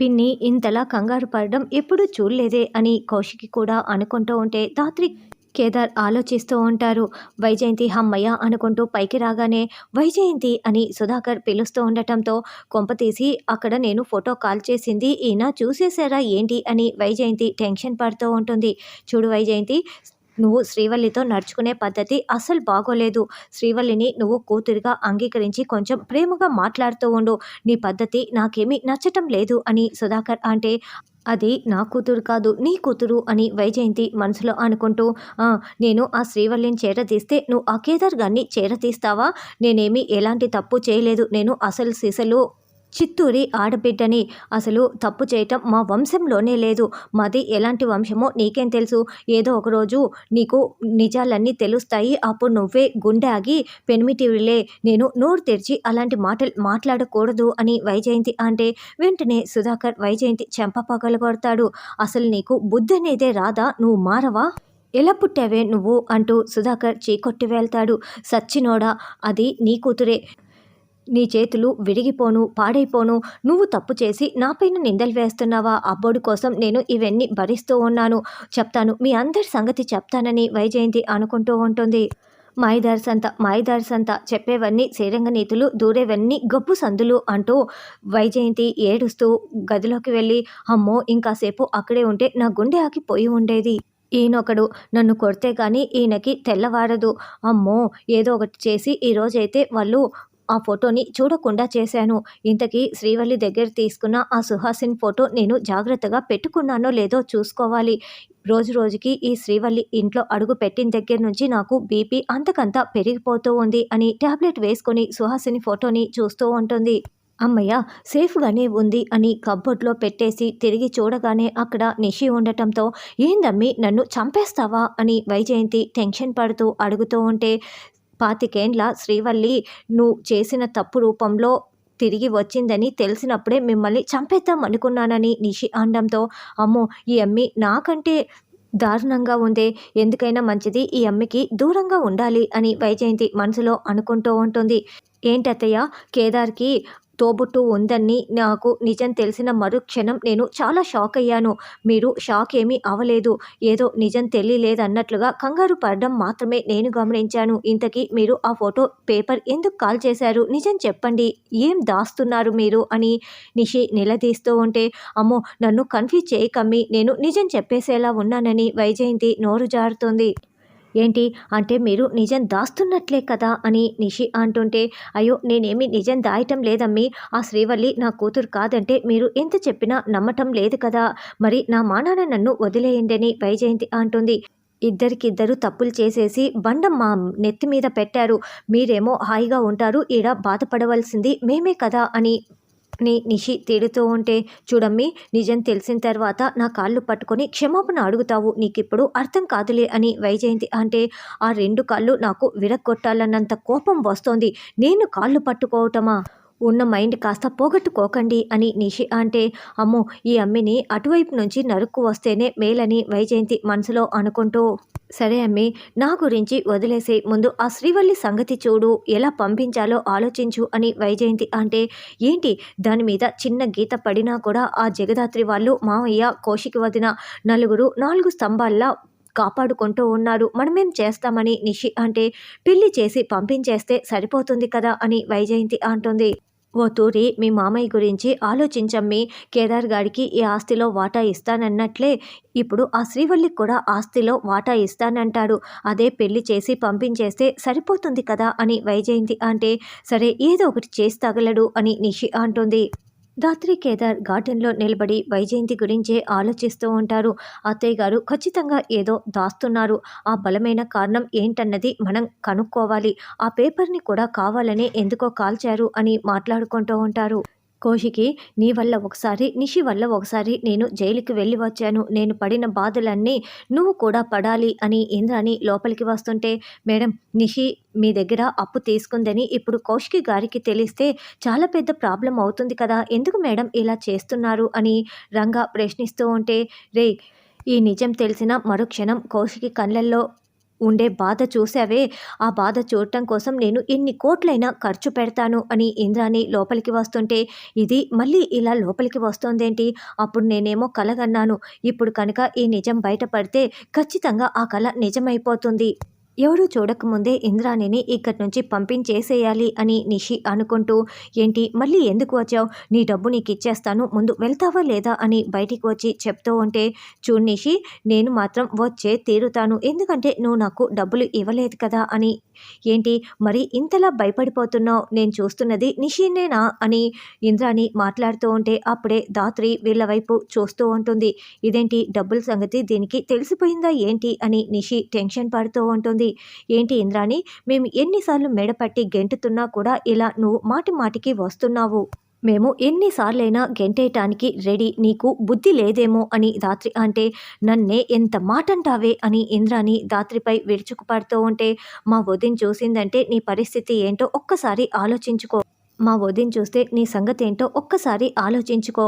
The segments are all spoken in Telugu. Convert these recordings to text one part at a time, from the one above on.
పిన్ని ఇంతలా కంగారు పడడం ఎప్పుడూ చూడలేదే అని కౌశికి కూడా అనుకుంటూ ఉంటే ధాత్రి కేదార్ ఆలోచిస్తూ ఉంటారు. వైజయంతి హమ్మయ్య అనుకుంటూ పైకి రాగానే వైజయంతి అని సుధాకర్ పిలుస్తూ ఉండటంతో కొంపతీసి అక్కడ నేను ఫోటో కాల్ చేసింది ఈయన చూసేశారా ఏంటి? అని వైజయంతి టెన్షన్ పడుతూ ఉంటుంది. చూడు వైజయంతి నువ్వు శ్రీవల్లితో నడుచుకునే పద్ధతి అస్సలు బాగోలేదు. శ్రీవల్లిని నువ్వు కూతురిగా అంగీకరించి కొంచెం ప్రేమగా మాట్లాడుతూ ఉండు. నీ పద్ధతి నాకేమీ నచ్చటం లేదు అని సుధాకర్ అంటే అది నా కూతురు కాదు నీ కూతురు అని వైజయంతి మనసులో అనుకుంటూ నేను ఆ శ్రీవల్లిని చేరతీస్తే నువ్వు ఆ కేదార్ గారిని చేరతీస్తావా నేనేమి ఎలాంటి తప్పు చేయలేదు. నేను అసలు సిసలు చిత్తూరి ఆడబిడ్డని అసలు తప్పు చేయటం మా వంశంలోనే లేదు. మాది ఎలాంటి వంశమో నీకేం తెలుసు? ఏదో ఒకరోజు నీకు నిజాలన్నీ తెలుస్తాయి. అప్పుడు నువ్వే గుండె ఆగి పెనిమిటివిలే. నేను నోరు తెరిచి అలాంటి మాటలు మాట్లాడకూడదు అని వైజయంతి అంటే వెంటనే సుధాకర్ వైజయంతి చెంప పగలగొడతాడు. అసలు నీకు బుద్ధి అనేదే రాదా? నువ్వు మారవా? ఎలా పుట్టావే నువ్వు? అంటూ సుధాకర్ చీకొట్టి వెళ్తాడు. సచ్చినోడా అది నీ కూతురే. నీ చేతులు విరిగిపోను పాడైపోను. నువ్వు తప్పు చేసి నాపైన నిందలు వేస్తున్నావా? అబ్బోడు కోసం నేను ఇవన్నీ భరిస్తూ ఉన్నాను. చెప్తాను మీ అందరి సంగతి చెప్తానని వైజయంతి అనుకుంటూ ఉంటుంది. మాయదారి సంత చెప్పేవన్నీ శ్రీరంగ నీతులు దూరేవన్నీ గబ్బు సందులు అంటూ వైజయంతి ఏడుస్తూ గదిలోకి వెళ్ళి అమ్మో ఇంకాసేపు అక్కడే ఉంటే నా గుండె ఆకిపోయి ఉండేది. ఈయనొకడు నన్ను కొడితే కానీ ఈయనకి తెల్లవారదు. అమ్మో ఏదో ఒకటి చేసి ఈరోజైతే వాళ్ళు ఆ ఫోటోని చూడకుండా చేశాను. ఇంతకీ శ్రీవల్లి దగ్గర తీసుకున్న ఆ సుహాసిన్ ఫోటో నేను జాగ్రత్తగా పెట్టుకున్నానో లేదో చూసుకోవాలి. రోజు రోజుకి ఈ శ్రీవల్లి ఇంట్లో అడుగు పెట్టిన దగ్గర నుంచి నాకు బీపీ అంతకంతా పెరిగిపోతూ ఉంది అని ట్యాబ్లెట్ వేసుకొని సుహాసిని ఫోటోని చూస్తూ ఉంటుంది. అమ్మయ్య సేఫ్గానే ఉంది అని కబ్బోర్డ్లో పెట్టేసి తిరిగి చూడగానే అక్కడ నిషి ఉండటంతో ఏందమ్మి నన్ను చంపేస్తావా? అని వైజయంతి టెన్షన్ పడుతూ అడుగుతూ ఉంటే పాతికేండ్ల శ్రీవల్లి నువ్వు చేసిన తప్పు రూపంలో తిరిగి వచ్చిందని తెలిసినప్పుడే మిమ్మల్ని చంపేద్దాం అనుకున్నానని నిషి అనడంతో అమ్మో ఈ అమ్మి నాకంటే దారుణంగా ఉందే ఎందుకైనా మంచిది ఈ అమ్మికి దూరంగా ఉండాలి అని వైజయంతి మనసులో అనుకుంటూ ఉంటుంది. ఏంటత్తయ్య కేదార్కి తోబుట్టు ఉందని నాకు నిజం తెలిసిన మరుక్షణం నేను చాలా షాక్ అయ్యాను. మీరు షాక్ ఏమీ అవలేదు. ఏదో నిజం తెలియలేదన్నట్లుగా కంగారు పడడం మాత్రమే నేను గమనించాను. ఇంతకీ మీరు ఆ ఫోటో పేపర్ ఎందుకు కాల్ చేశారు? నిజం చెప్పండి. ఏం దాస్తున్నారు మీరు? అని నిషి నిలదీస్తూ ఉంటే అమ్మో నన్ను కన్ఫ్యూజ్ చేయకమ్మి. నేను నిజం చెప్పేసేలా ఉన్నానని వైజయంతి నోరు జారుతుంది. ఏంటి? అంటే మీరు నిజం దాస్తున్నట్లే కదా అని నిషి అంటుంటే అయ్యో నేనేమి నిజం దాయటం లేదమ్మి. ఆ శ్రీవల్లి నా కూతురు కాదంటే మీరు ఎంత చెప్పినా నమ్మటం లేదు కదా. మరి నా మానాన నన్ను వదిలేయండి అని వైజయంతి అంటుంది. ఇద్దరికిద్దరు తప్పులు చేసేసి బండ మా నెత్తి మీద పెట్టారు. మీరేమో హాయిగా ఉంటారు ఈడ బాధపడవలసింది మేమే కదా అని ని నిషి తిడుతూ ఉంటే చూడమ్మి నిజం తెలిసిన తర్వాత నా కాళ్ళు పట్టుకొని క్షమాపణ అడుగుతావు. నీకిప్పుడు అర్థం కాదులే అని వైజయంతి అంటే ఆ రెండు కాళ్ళు నాకు విరగొట్టాలన్నంత కోపం వస్తోంది. నేను కాళ్ళు పట్టుకోవటమా? ఉన్న మైండ్ కాస్త పోగొట్టుకోకండి అని నిషి అంటే అమ్మో ఈ అమ్మిని అటువైపు నుంచి నరుక్కు వస్తేనే మేలని వైజయంతి మనసులో అనుకుంటూ సరే అమ్మి నా గురించి వదిలేసే ముందు ఆ శ్రీవల్లి సంగతి చూడు ఎలా పంపించాలో ఆలోచించు అని వైజయంతి అంటే ఏంటి దాని మీద చిన్న గీత పడినా కూడా ఆ జగదాత్రి వాళ్ళు మావయ్య కోశికి వదిన నలుగురు నాలుగు స్తంభాల్లా కాపాడుకుంటూ ఉన్నారు. మనమేం చేస్తామని నిషి అంటే పెళ్ళి చేసి పంపించేస్తే సరిపోతుంది కదా అని వైజయంతి అంటుంది. ఓ తూరి మీ మామయ్య గురించి ఆలోచించమ్మి. కేదార్ గారికి ఈ ఆస్తిలో వాటా ఇస్తానన్నట్లే ఇప్పుడు ఆ శ్రీవల్లికి కూడా ఆస్తిలో వాటా ఇస్తానంటాడు. అదే పెళ్ళి చేసి పంపించేస్తే సరిపోతుంది కదా అని వైజయంతి అంటే సరే ఏదో ఒకటి చేసి తగలడు అని నిషి అంటుంది. దాత్రి కేదార్ గార్డెన్లో నిలబడి వైజయంతి గురించే ఆలోచిస్తూ ఉంటారు. అత్తయ్య గారు ఖచ్చితంగా ఏదో దాస్తున్నారు. ఆ బలమైన కారణం ఏంటన్నది మనం కనుక్కోవాలి. ఆ పేపర్ని కూడా కావాలని ఎందుకో కాల్చారు అని మాట్లాడుకుంటూ ఉంటారు. కోశికి నీ వల్ల ఒకసారి నిషి వల్ల ఒకసారి నేను జైలుకి వెళ్ళి వచ్చాను. నేను పడిన బాధలన్నీ నువ్వు కూడా పడాలి అని ఇంద్రాణి లోపలికి వస్తుంటే మేడం నిషి మీ దగ్గర అప్పు తీసుకుందని ఇప్పుడు కౌశికి గారికి తెలిస్తే చాలా పెద్ద ప్రాబ్లం అవుతుంది కదా ఎందుకు మేడం ఇలా చేస్తున్నారు అని రంగా ప్రశ్నిస్తూ ఉంటే రే ఈ నిజం తెలిసిన మరుక్షణం కౌశికి కళ్ళల్లో ఉండే బాధ చూసావే? ఆ బాధ చూడటం కోసం నేను ఎన్ని కోట్లైనా ఖర్చు పెడతాను అని ఇంద్రాణి లోపలికి వస్తుంటే ఇది మళ్ళీ ఇలా లోపలికి వస్తోందేంటి? అప్పుడు నేనేమో కలగన్నాను. ఇప్పుడు కనుక ఈ నిజం బయటపడితే ఖచ్చితంగా ఆ కళ నిజమైపోతుంది. ఎవరూ చూడకముందే ఇంద్రాణిని ఇక్కడి నుంచి పంపించేసేయాలి అని నిషి అనుకుంటూ ఏంటి? మళ్ళీ ఎందుకు వచ్చావు? నీ డబ్బు నీకు ఇచ్చేస్తాను ముందు వెళ్తావా లేదా? అని బయటికి వచ్చి చెప్తూ ఉంటే చూడు నిషి నేను మాత్రం వచ్చే తీరుతాను. ఎందుకంటే నువ్వు నాకు డబ్బులు ఇవ్వలేదు కదా అని ఏంటి? మరి ఇంతలా భయపడిపోతున్నావు? నేను చూస్తున్నది నిషినేనా? అని ఇంద్రాణి మాట్లాడుతూ ఉంటే అప్పుడే దాత్రి వీళ్ళ వైపు చూస్తూ ఉంటుంది. ఇదేంటి? డబ్బుల సంగతి దీనికి తెలిసిపోయిందా? ఏంటి? అని నిషి టెన్షన్ పడుతూ ఉంటుంది. ఏంటి ఇంద్రాణి? మేము ఎన్నిసార్లు మెడపట్టి గెంటుతున్నా కూడా ఇలా నువ్వు మాటి మాటికి వస్తున్నావు. మేము ఎన్నిసార్లైనా గెంటేయటానికి రెడీ. నీకు బుద్ధి లేదేమో అని దాత్రి అంటే నన్నే ఎంత మాటంటావే అని ఇంద్రాని దాత్రిపై విరుచుకుపడుతూ ఉంటే మా వదిన చూసిందంటే నీ పరిస్థితి ఏంటో ఒక్కసారి ఆలోచించుకో. మా వదిన చూస్తే నీ సంగతి ఏంటో ఒక్కసారి ఆలోచించుకో.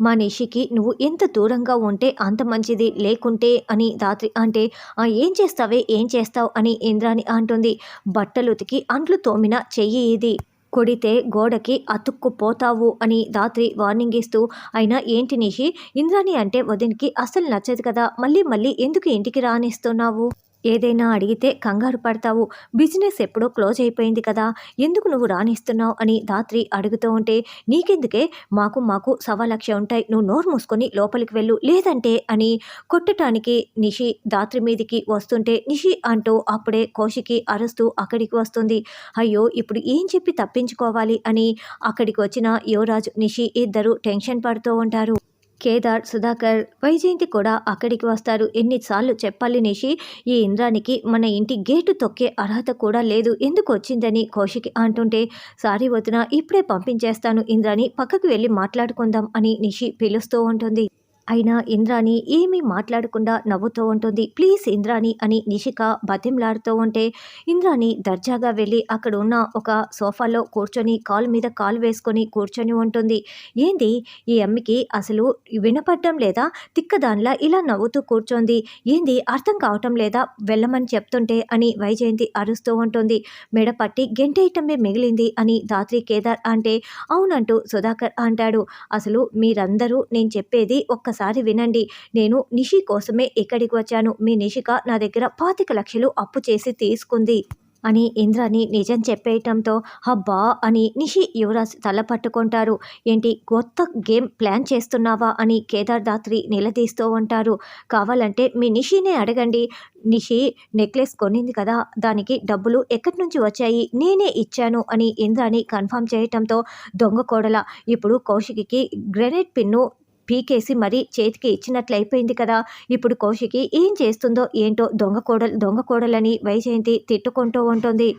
మా నిషికి నువ్వు ఎంత దూరంగా ఉంటే అంత మంచిది లేకుంటే అని దాత్రి అంటే "ఆ, ఏం చేస్తావే? ఏం చేస్తావు? అని ఇంద్రాని అంటుంది. బట్టలు ఉతికి అంట్లు తోమిన చెయ్యి ఇది. కొడితే గోడకి అతుక్కుపోతావు అని దాత్రి వార్నింగ్ ఇస్తూ అయినా ఏంటి నిషి? ఇంద్రాణి అంటే వదినికి అస్సలు నచ్చదు కదా. మళ్ళీ మళ్ళీ ఎందుకు ఇంటికి రానిస్తున్నావు? ఏదైనా అడిగితే కంగారు పడతావు. బిజినెస్ ఎప్పుడో క్లోజ్ అయిపోయింది కదా. ఎందుకు నువ్వు రాణిస్తున్నావు అని దాత్రి అడుగుతూ ఉంటే నీకెందుకే? మాకు మాకు సవా లక్ష ఉంటాయి. నువ్వు నోరు మూసుకొని లోపలికి వెళ్ళు. లేదంటే అని కొట్టటానికి నిషి దాత్రి మీదికి వస్తుంటే నిషి అంటూ అప్పుడే కోషికి అరుస్తూ అక్కడికి వస్తుంది. అయ్యో ఇప్పుడు ఏం చెప్పి తప్పించుకోవాలి అని అక్కడికి వచ్చిన యువరాజు నిషి ఇద్దరు టెన్షన్ పడుతూ ఉంటారు. కేదార్ సుధాకర్ వైజయంతి కూడా అక్కడికి వస్తారు. ఎన్నిసార్లు చెప్పాలి నిషి ఈ ఇంద్రానికి మన ఇంటి గేటు తొక్కే అర్హత కూడా లేదు. ఎందుకు వచ్చిందని కౌశిక్ అంటుంటే సారీ వదిన ఇప్పుడే పంపించేస్తాను ఇంద్రాని పక్కకు వెళ్ళి మాట్లాడుకుందాం అని నిషి పిలుస్తూ ఉంటుంది. అయినా ఇంద్రాణి ఏమీ మాట్లాడకుండా నవ్వుతూ ఉంటుంది. ప్లీజ్ ఇంద్రాణి అని నిషిక బతింలాడుతూ ఉంటే ఇంద్రాణి దర్జాగా వెళ్ళి అక్కడ ఉన్న ఒక సోఫాలో కూర్చొని కాలు మీద కాలు వేసుకొని కూర్చొని ఉంటుంది. ఏంది? ఈ అమ్మకి అసలు వినపడటం లేదా? తిక్కదానిలా ఇలా నవ్వుతూ కూర్చోంది. ఏంది? అర్థం కావటం లేదా? వెళ్ళమని చెప్తుంటే అని వైజయంతి అరుస్తూ ఉంటుంది. మెడ పట్టి గెంటేయటమే మిగిలింది అని దాత్రి కేదార్ అంటే అవునంటూ సుధాకర్ అంటాడు. అసలు మీరందరూ నేను చెప్పేది ఒక్కసారి వినండి. నేను నిషి కోసమే ఇక్కడికి వచ్చాను? మీ నిషిక నా దగ్గర పాతిక లక్షలు అప్పు చేసి తీసుకుంది. అని ఇంద్రాని నిజం చెప్పేయటంతో హబ్బా అని నిషి యువరాజ్ తల పట్టుకుంటారు. ఏంటి కొత్త గేమ్ ప్లాన్ చేస్తున్నావా? అని కేదార్ దాత్రి నిలదీస్తూ ఉంటారు. కావాలంటే మీ నిషినే అడగండి. నిషి నెక్లెస్ కొనింది కదా దానికి డబ్బులు ఎక్కడి నుంచి వచ్చాయి? నేనే ఇచ్చాను అని ఇంద్రాని కన్ఫర్మ్ చేయటంతో దొంగ కోడల ఇప్పుడు కౌశికి గ్రెనేడ్ పిన్ను పీకేసి మరీ చేతికి ఇచ్చినట్లయిపోయింది కదా. ఇప్పుడు కౌశికి ఏం చేస్తుందో ఏంటో దొంగ కోడలు దొంగ కోడలని వైజయంతి తిట్టుకుంటూ ఉంటుంది.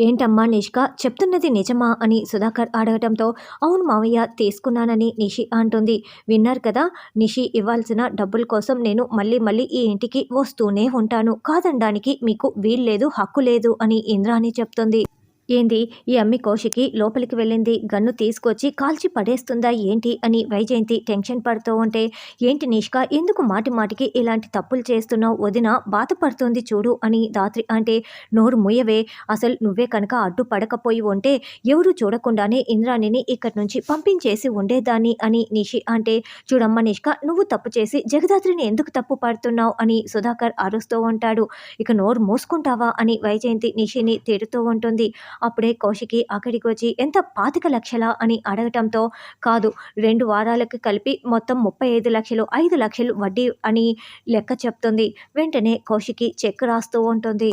ఏంటమ్మా నిష్క చెప్తున్నది నిజమా అని సుధాకర్ అడగటంతో అవును మావయ్య తీసుకున్నానని నిషి అంటుంది. విన్నారు కదా నిషి ఇవ్వాల్సిన డబ్బుల కోసం నేను మళ్ళీ మళ్ళీ ఈ ఇంటికి వస్తూనే ఉంటాను. కాదనడానికి మీకు వీల్లేదు హక్కు లేదు అని ఇంద్రాని చెప్తుంది. ఏంది? ఈ అమ్మి కోషికి లోపలికి వెళ్ళింది. గన్ను తీసుకొచ్చి కాల్చి పడేస్తుందా ఏంటి అని వైజయంతి టెన్షన్ పడుతూ ఉంటే ఏంటి నిష్క ఎందుకు మాటి మాటికి ఇలాంటి తప్పులు చేస్తున్నావు? వదిన బాధపడుతుంది చూడు అని దాత్రి అంటే నోరు ముయ్యవే అసలు నువ్వే కనుక అడ్డు పడకపోయి ఉంటే ఎవరు చూడకుండానే ఇంద్రాణిని ఇక్కడి నుంచి పంపించేసి ఉండేదాన్ని అని నిషి అంటే చూడమ్మ నిష్క నువ్వు తప్పు చేసి జగదాత్రిని ఎందుకు తప్పు పడుతున్నావు అని సుధాకర్ అరుస్తూ ఉంటాడు. ఇక నోరు మూసుకుంటావా అని వైజయంతి నిషిని తిడుతూ ఉంటుంది. అప్పుడే కౌశికి అక్కడికి వచ్చి ఎంత పాతిక లక్షలా? అని అడగటంతో కాదు రెండు వారాలకు కలిపి మొత్తం ముప్పై ఐదు లక్షలు ఐదు లక్షలు వడ్డీ అని లెక్క చెప్తుంది. వెంటనే కౌశికి చెక్ రాస్తూ ఉంటుంది.